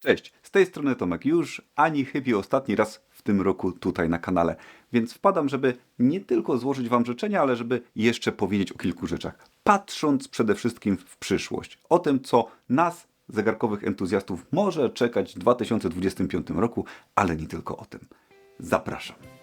Cześć, z tej strony Tomek już, ani chybi ostatni raz w tym roku tutaj na kanale. Więc wpadam, żeby nie tylko złożyć Wam życzenia, ale żeby jeszcze powiedzieć o kilku rzeczach. Patrząc przede wszystkim w przyszłość, o tym, co nas, zegarkowych entuzjastów, może czekać w 2025 roku, ale nie tylko o tym. Zapraszam.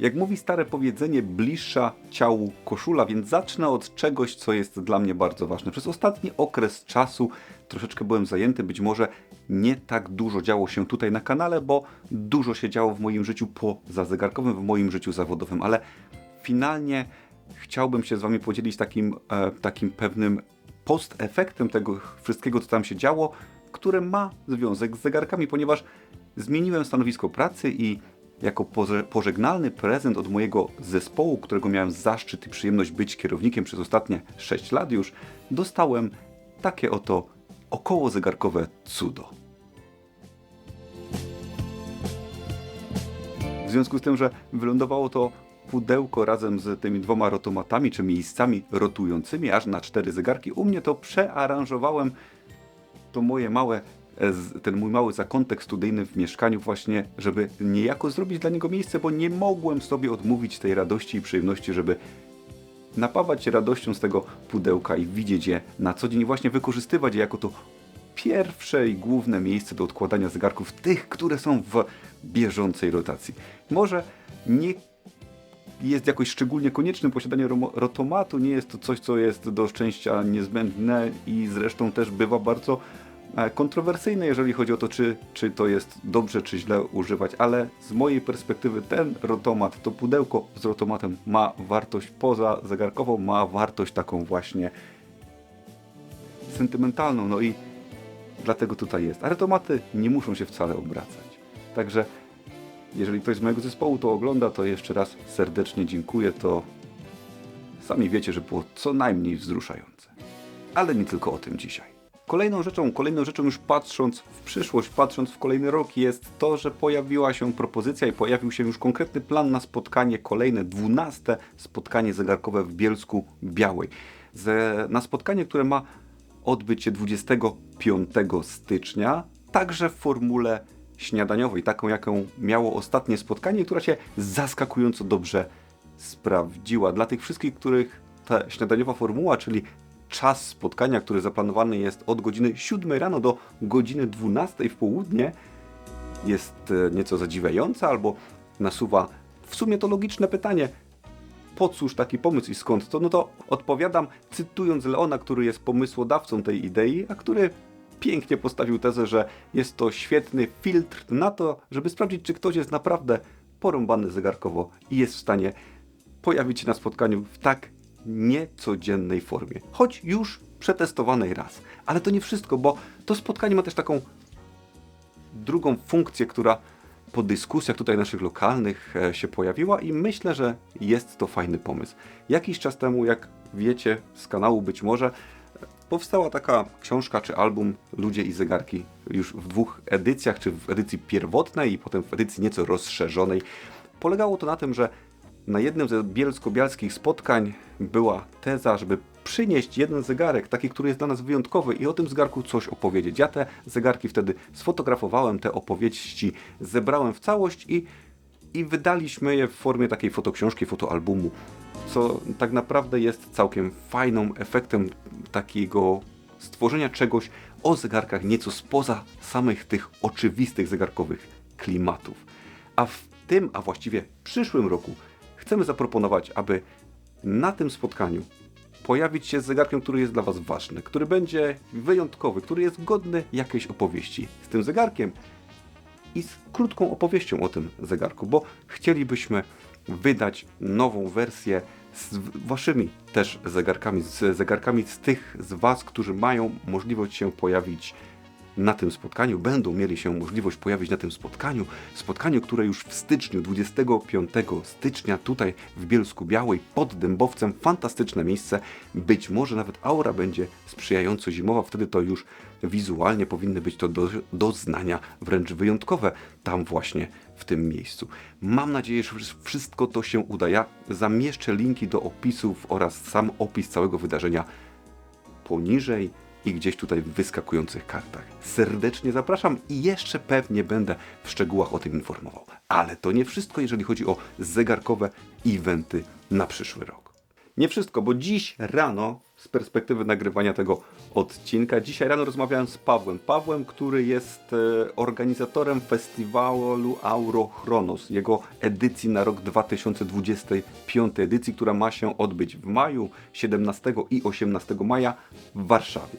Jak mówi stare powiedzenie, bliższa ciału koszula, więc zacznę od czegoś, co jest dla mnie bardzo ważne. Przez ostatni okres czasu troszeczkę byłem zajęty, być może nie tak dużo działo się tutaj na kanale, bo dużo się działo w moim życiu pozazegarkowym, w moim życiu zawodowym, ale finalnie chciałbym się z Wami podzielić takim, e, takim pewnym post-efektem tego wszystkiego, co tam się działo, które ma związek z zegarkami, ponieważ zmieniłem stanowisko pracy i jako poże- pożegnalny prezent od mojego zespołu, którego miałem zaszczyt i przyjemność być kierownikiem przez ostatnie 6 lat już, dostałem takie oto około zegarkowe cudo. W związku z tym, że wylądowało to pudełko razem z tymi dwoma rotomatami, czy miejscami rotującymi, aż na cztery zegarki, u mnie to przearanżowałem to moje małe, ten mój mały zakątek studyjny w mieszkaniu właśnie, żeby niejako zrobić dla niego miejsce, bo nie mogłem sobie odmówić tej radości i przyjemności, żeby napawać się radością z tego pudełka i widzieć je na co dzień i właśnie wykorzystywać je jako to pierwsze i główne miejsce do odkładania zegarków, tych, które są w bieżącej rotacji. Może nie jest jakoś szczególnie konieczne posiadanie rotomatu, nie jest to coś, co jest do szczęścia niezbędne i zresztą też bywa bardzo kontrowersyjne, jeżeli chodzi o to, czy, czy to jest dobrze, czy źle używać, ale z mojej perspektywy ten rotomat, to pudełko z rotomatem ma wartość poza zegarkową, ma wartość taką właśnie sentymentalną, no i dlatego tutaj jest. A rotomaty nie muszą się wcale obracać. Także jeżeli ktoś z mojego zespołu to ogląda, to jeszcze raz serdecznie dziękuję. To sami wiecie, że było co najmniej wzruszające. Ale nie tylko o tym dzisiaj. Kolejną rzeczą, kolejną rzeczą już patrząc w przyszłość, patrząc w kolejny rok jest to, że pojawiła się propozycja i pojawił się już konkretny plan na spotkanie, kolejne, dwunaste spotkanie zegarkowe w Bielsku Białej. Na spotkanie, które ma odbyć się 25 stycznia, także w formule śniadaniowej, taką jaką miało ostatnie spotkanie, która się zaskakująco dobrze sprawdziła. Dla tych wszystkich, których ta śniadaniowa formuła, czyli czas spotkania, który zaplanowany jest od godziny 7 rano do godziny 12 w południe, jest e, nieco zadziwiająca albo nasuwa w sumie to logiczne pytanie, po cóż taki pomysł i skąd to? No to odpowiadam cytując Leona, który jest pomysłodawcą tej idei, a który pięknie postawił tezę, że jest to świetny filtr na to, żeby sprawdzić, czy ktoś jest naprawdę porąbany zegarkowo i jest w stanie pojawić się na spotkaniu w tak niecodziennej formie. Choć już przetestowanej raz. Ale to nie wszystko, bo to spotkanie ma też taką drugą funkcję, która po dyskusjach tutaj naszych lokalnych e, się pojawiła i myślę, że jest to fajny pomysł. Jakiś czas temu, jak wiecie z kanału być może, e, powstała taka książka czy album Ludzie i zegarki już w dwóch edycjach, czy w edycji pierwotnej i potem w edycji nieco rozszerzonej. Polegało to na tym, że na jednym ze bielsko-bialskich spotkań była teza, żeby przynieść jeden zegarek, taki, który jest dla nas wyjątkowy i o tym zegarku coś opowiedzieć. Ja te zegarki wtedy sfotografowałem, te opowieści zebrałem w całość i, i wydaliśmy je w formie takiej fotoksiążki, fotoalbumu, co tak naprawdę jest całkiem fajną efektem takiego stworzenia czegoś o zegarkach nieco spoza samych tych oczywistych zegarkowych klimatów. A w tym, a właściwie przyszłym roku chcemy zaproponować, aby na tym spotkaniu pojawić się z zegarkiem, który jest dla Was ważny, który będzie wyjątkowy, który jest godny jakiejś opowieści. Z tym zegarkiem i z krótką opowieścią o tym zegarku, bo chcielibyśmy wydać nową wersję z Waszymi też zegarkami, z zegarkami z tych z Was, którzy mają możliwość się pojawić na tym spotkaniu, będą mieli się możliwość pojawić na tym spotkaniu. Spotkaniu, które już w styczniu, 25 stycznia, tutaj w Bielsku Białej, pod Dębowcem, fantastyczne miejsce. Być może nawet aura będzie sprzyjająco zimowa, wtedy to już wizualnie powinny być to do, doznania wręcz wyjątkowe tam właśnie w tym miejscu. Mam nadzieję, że wszystko to się uda. Ja zamieszczę linki do opisów oraz sam opis całego wydarzenia poniżej i gdzieś tutaj w wyskakujących kartach. Serdecznie zapraszam i jeszcze pewnie będę w szczegółach o tym informował. Ale to nie wszystko, jeżeli chodzi o zegarkowe eventy na przyszły rok. Nie wszystko, bo dziś rano, z perspektywy nagrywania tego odcinka, dzisiaj rano rozmawiałem z Pawłem. Pawłem, który jest e, organizatorem festiwalu Aurochronos, jego edycji na rok 2025, edycji, która ma się odbyć w maju 17 i 18 maja w Warszawie.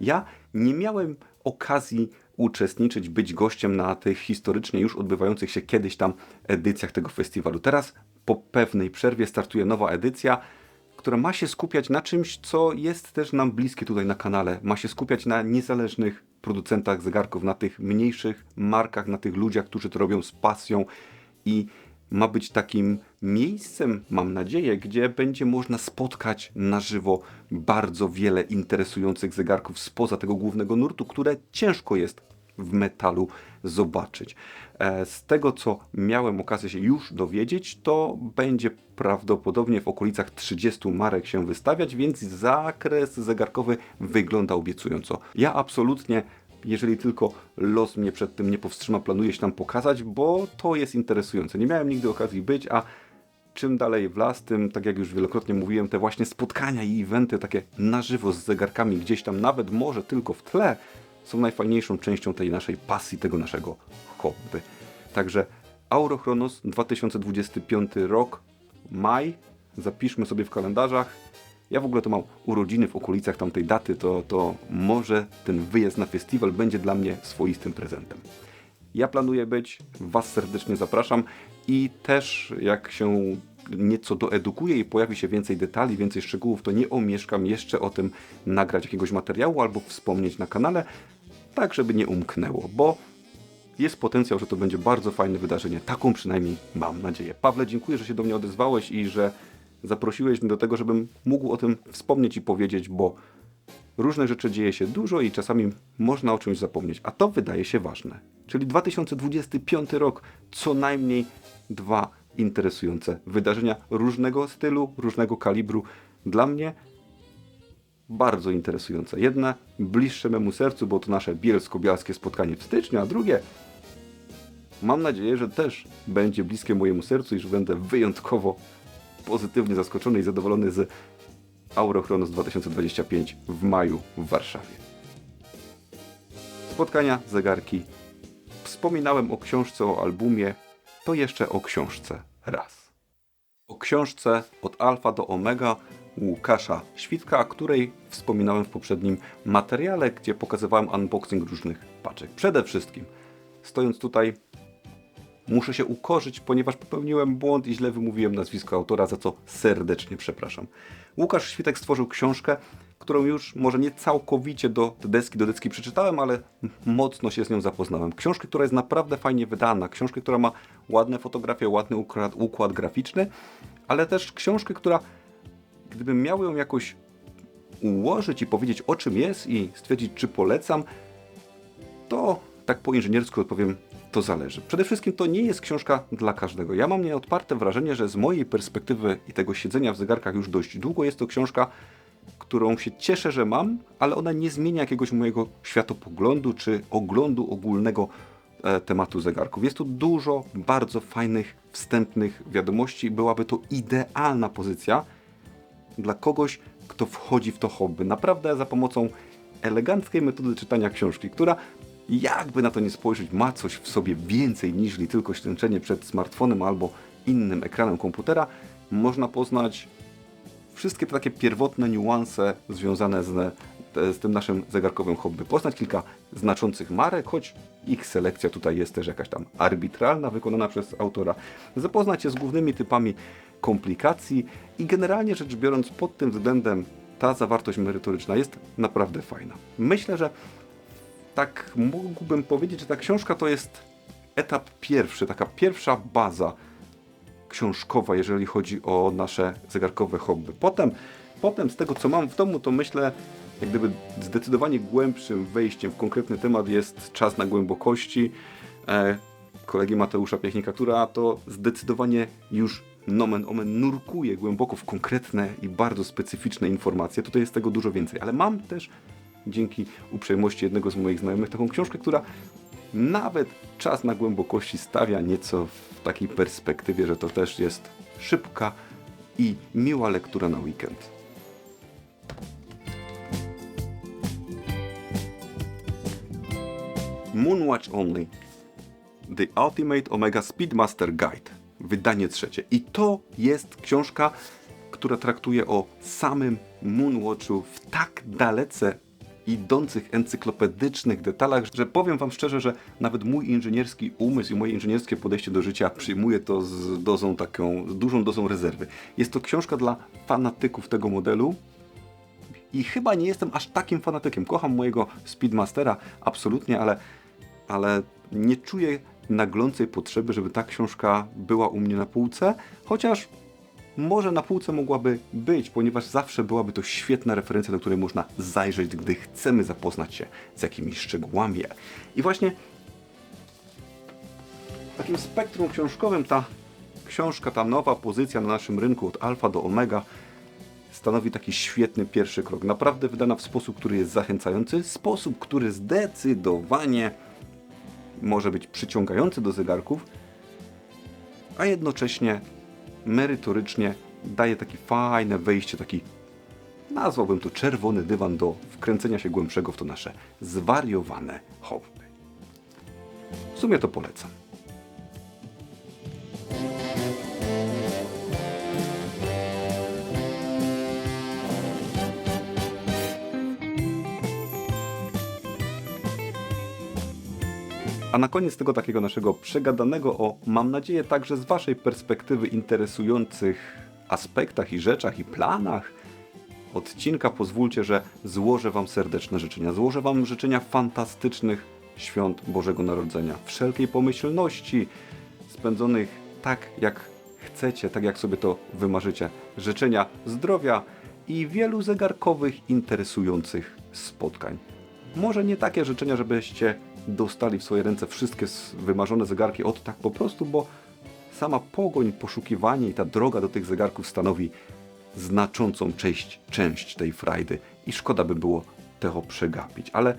Ja nie miałem okazji uczestniczyć, być gościem na tych historycznie już odbywających się kiedyś tam edycjach tego festiwalu. Teraz po pewnej przerwie startuje nowa edycja, która ma się skupiać na czymś, co jest też nam bliskie tutaj na kanale. Ma się skupiać na niezależnych producentach zegarków, na tych mniejszych markach, na tych ludziach, którzy to robią z pasją i ma być takim miejscem, mam nadzieję, gdzie będzie można spotkać na żywo bardzo wiele interesujących zegarków spoza tego głównego nurtu, które ciężko jest w metalu zobaczyć. E, Z tego, co miałem okazję się już dowiedzieć, to będzie prawdopodobnie w okolicach 30 marek się wystawiać, więc zakres zegarkowy wygląda obiecująco. Ja absolutnie jeżeli tylko los mnie przed tym nie powstrzyma, planuję się tam pokazać, bo to jest interesujące. Nie miałem nigdy okazji być, a czym dalej w las, tym, tak jak już wielokrotnie mówiłem, te właśnie spotkania i eventy takie na żywo z zegarkami gdzieś tam, nawet może tylko w tle, są najfajniejszą częścią tej naszej pasji, tego naszego hobby. Także Aurochronos 2025 rok, maj, zapiszmy sobie w kalendarzach. Ja w ogóle to mam urodziny w okolicach tamtej daty, to, to może ten wyjazd na festiwal będzie dla mnie swoistym prezentem. Ja planuję być, Was serdecznie zapraszam i też jak się nieco doedukuję i pojawi się więcej detali, więcej szczegółów, to nie omieszkam jeszcze o tym nagrać jakiegoś materiału albo wspomnieć na kanale, tak żeby nie umknęło, bo jest potencjał, że to będzie bardzo fajne wydarzenie. Taką przynajmniej mam nadzieję. Pawle, dziękuję, że się do mnie odezwałeś i że zaprosiłeś mnie do tego, żebym mógł o tym wspomnieć i powiedzieć, bo różne rzeczy dzieje się dużo i czasami można o czymś zapomnieć, a to wydaje się ważne. Czyli 2025 rok, co najmniej dwa interesujące wydarzenia różnego stylu, różnego kalibru. Dla mnie bardzo interesujące. Jedne bliższe memu sercu, bo to nasze bielsko-bialskie spotkanie w styczniu, a drugie mam nadzieję, że też będzie bliskie mojemu sercu i że będę wyjątkowo pozytywnie zaskoczony i zadowolony z Aurochronos 2025 w maju w Warszawie. Spotkania, zegarki. Wspominałem o książce, o albumie, to jeszcze o książce raz. O książce od alfa do omega Łukasza Świdka, o której wspominałem w poprzednim materiale, gdzie pokazywałem unboxing różnych paczek. Przede wszystkim, stojąc tutaj, muszę się ukorzyć, ponieważ popełniłem błąd i źle wymówiłem nazwisko autora, za co serdecznie przepraszam. Łukasz Świtek stworzył książkę, którą już może nie całkowicie do deski do deski przeczytałem, ale mocno się z nią zapoznałem. Książkę, która jest naprawdę fajnie wydana, książkę, która ma ładne fotografie, ładny układ, układ graficzny, ale też książkę, która gdybym miał ją jakoś ułożyć i powiedzieć o czym jest i stwierdzić czy polecam, to tak po inżyniersku odpowiem, to zależy. Przede wszystkim to nie jest książka dla każdego. Ja mam nieodparte wrażenie, że z mojej perspektywy i tego siedzenia w zegarkach już dość długo jest to książka, którą się cieszę, że mam, ale ona nie zmienia jakiegoś mojego światopoglądu czy oglądu ogólnego e, tematu zegarków. Jest tu dużo bardzo fajnych, wstępnych wiadomości. Byłaby to idealna pozycja dla kogoś, kto wchodzi w to hobby. Naprawdę za pomocą eleganckiej metody czytania książki, która jakby na to nie spojrzeć, ma coś w sobie więcej niż tylko ślęczenie przed smartfonem albo innym ekranem komputera, można poznać wszystkie te takie pierwotne niuanse związane z, z tym naszym zegarkowym hobby. Poznać kilka znaczących marek, choć ich selekcja tutaj jest też jakaś tam arbitralna, wykonana przez autora. Zapoznać się z głównymi typami komplikacji i generalnie rzecz biorąc pod tym względem ta zawartość merytoryczna jest naprawdę fajna. Myślę, że tak mógłbym powiedzieć, że ta książka to jest etap pierwszy, taka pierwsza baza książkowa, jeżeli chodzi o nasze zegarkowe hobby. Potem, potem z tego, co mam w domu, to myślę, jak gdyby zdecydowanie głębszym wejściem w konkretny temat jest Czas na głębokości e, kolegi Mateusza Piechnika, która to zdecydowanie już nomen omen nurkuje głęboko w konkretne i bardzo specyficzne informacje. Tutaj jest tego dużo więcej, ale mam też dzięki uprzejmości jednego z moich znajomych taką książkę, która nawet czas na głębokości stawia nieco w takiej perspektywie, że to też jest szybka i miła lektura na weekend. Moonwatch Only. The Ultimate Omega Speedmaster Guide. Wydanie trzecie. I to jest książka, która traktuje o samym Moonwatchu w tak dalece idących encyklopedycznych detalach, że powiem Wam szczerze, że nawet mój inżynierski umysł i moje inżynierskie podejście do życia przyjmuje to z dozą taką, z dużą dozą rezerwy. Jest to książka dla fanatyków tego modelu, i chyba nie jestem aż takim fanatykiem. Kocham mojego Speedmastera, absolutnie, ale, ale nie czuję naglącej potrzeby, żeby ta książka była u mnie na półce, chociaż może na półce mogłaby być, ponieważ zawsze byłaby to świetna referencja, do której można zajrzeć, gdy chcemy zapoznać się z jakimiś szczegółami. I właśnie w takim spektrum książkowym ta książka, ta nowa pozycja na naszym rynku od alfa do omega stanowi taki świetny pierwszy krok. Naprawdę wydana w sposób, który jest zachęcający, sposób, który zdecydowanie może być przyciągający do zegarków, a jednocześnie merytorycznie daje takie fajne wejście, taki nazwałbym to czerwony dywan do wkręcenia się głębszego w to nasze zwariowane hobby. W sumie to polecam. A na koniec tego takiego naszego przegadanego o, mam nadzieję, także z Waszej perspektywy interesujących aspektach i rzeczach i planach odcinka pozwólcie, że złożę Wam serdeczne życzenia. Złożę Wam życzenia fantastycznych świąt Bożego Narodzenia, wszelkiej pomyślności, spędzonych tak, jak chcecie, tak jak sobie to wymarzycie. Życzenia zdrowia i wielu zegarkowych, interesujących spotkań. Może nie takie życzenia, żebyście dostali w swoje ręce wszystkie wymarzone zegarki od tak po prostu, bo sama pogoń, poszukiwanie i ta droga do tych zegarków stanowi znaczącą część, część tej frajdy i szkoda by było tego przegapić. Ale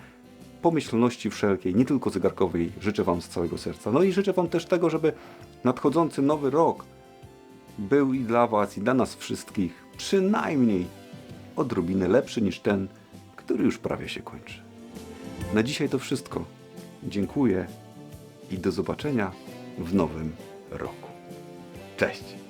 pomyślności wszelkiej, nie tylko zegarkowej, życzę Wam z całego serca. No i życzę Wam też tego, żeby nadchodzący nowy rok był i dla Was, i dla nas wszystkich przynajmniej odrobinę lepszy niż ten, który już prawie się kończy. Na dzisiaj to wszystko. Dziękuję i do zobaczenia w nowym roku. Cześć!